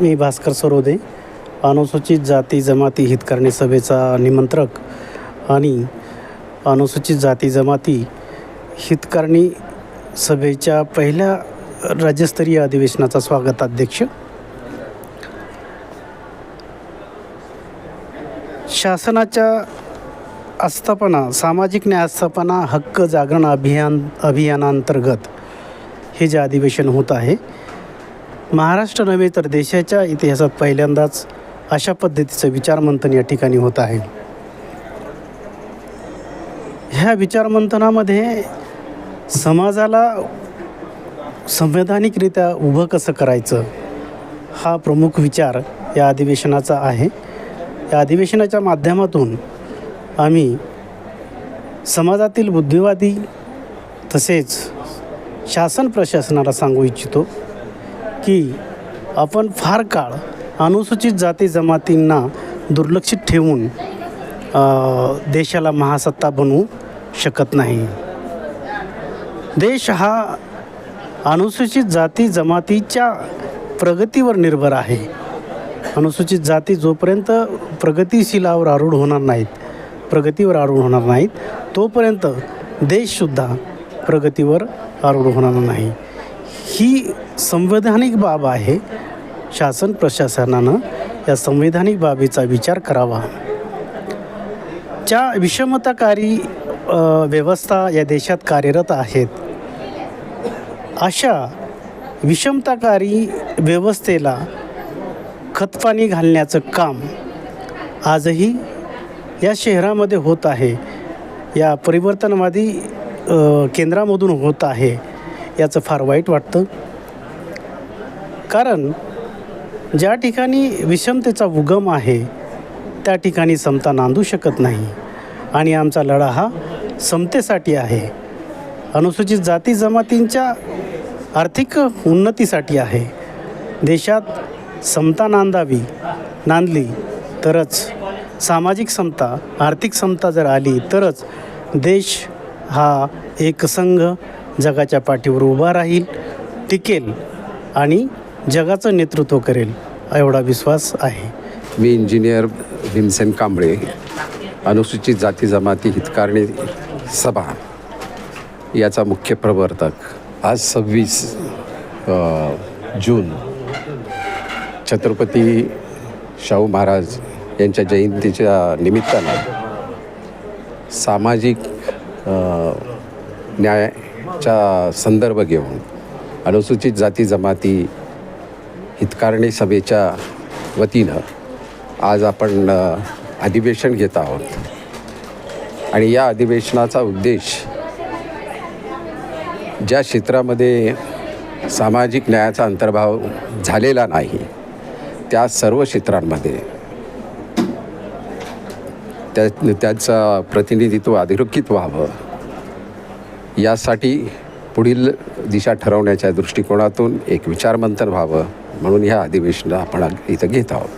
मी भास्कर सरोदे अनुसूचित जाती जमाती हितकारणी सभेचा निमंत्रक आणि अनुसूचित जाती जमाती हितकारणी सभेच्या पहिल्या राज्यस्तरीय अधिवेशनाचा स्वागताध्यक्ष शासनाच्या आस्थापना सामाजिक न्याय आस्थापना हक्क जागरण अभियान अभियानांतर्गत हे जे अधिवेशन होत आहे महाराष्ट्र नव्हे तर देशाच्या इतिहासात पहिल्यांदाच अशा पद्धतीचं विचारमंथन या ठिकाणी होत आहे. ह्या विचारमंथनामध्ये समाजाला संवैधानिकरित्या उभं कसं करायचं हा प्रमुख विचार या अधिवेशनाचा आहे. या अधिवेशनाच्या माध्यमातून आम्ही समाजातील बुद्धिवादी तसेच शासन प्रशासनाला सांगू इच्छितो. की आपण फार काळ अनुसूचित जाती जमातींना दुर्लक्षित ठेवून देशाला महासत्ता बनवू शकत नाही. देश हा अनुसूचित जाती जमातीच्या प्रगतीवर निर्भर आहे. अनुसूचित जाती जोपर्यंत प्रगतीशीलावर आरूढ होणार नाहीत प्रगतीवर आरूढ होणार नाहीत तोपर्यंत देशसुद्धा प्रगतीवर आरूढ होणार नाही. ही संवैधानिक बाब आहे. शासन प्रशासनानं या संवैधानिक बाबीचा विचार करावा. ज्या विषमताकारी व्यवस्था या देशात कार्यरत आहेत अशा विषमताकारी व्यवस्थेला खतपाणी घालण्याचं काम आजही या शहरामध्ये होत आहे. या परिवर्तनवादी केंद्रामधून होत आहे. याचं फार वाईट वाटतं. कारण ज्या ठिकाणी विषमतेचा उगम आहे त्या ठिकाणी समता नांदू शकत नाही. आणि आमचा लढा हा समतेसाठी आहे. अनुसूचित जाती जमातींच्या आर्थिक उन्नतीसाठी आहे. देशात समता नांदावी नांदली तरच सामाजिक समता आर्थिक समता जर आली तरच देश हा एकसंघ जगाच्या पाठीवर उभा राहील टिकेल आणि जगाचं नेतृत्व करेल एवढा विश्वास आहे. मी इंजिनियर भीमसेन कांबळे अनुसूचित जाती जमाती हितकारणी सभा याचा मुख्य प्रवर्तक. आज सव्वीस जून छत्रपती शाहू महाराज यांच्या जयंतीच्या निमित्तानं सामाजिक न्यायाचा संदर्भ घेऊन अनुसूचित जाती जमाती हितकारणी सभेच्या वतीनं आज आपण अधिवेशन घेत आहोत. आणि या अधिवेशनाचा उद्देश ज्या क्षेत्रामध्ये सामाजिक न्यायाचा अंतर्भाव झालेला नाही त्या सर्व क्षेत्रांमध्ये त्या त्याचं प्रतिनिधित्व अधोरेखित व्हावं. यासाठी पुढील दिशा ठरवण्याच्या दृष्टिकोनातून एक विचारमंथन व्हावं म्हणून ह्या अधिवेशनं आपण इथं घेत आहोत.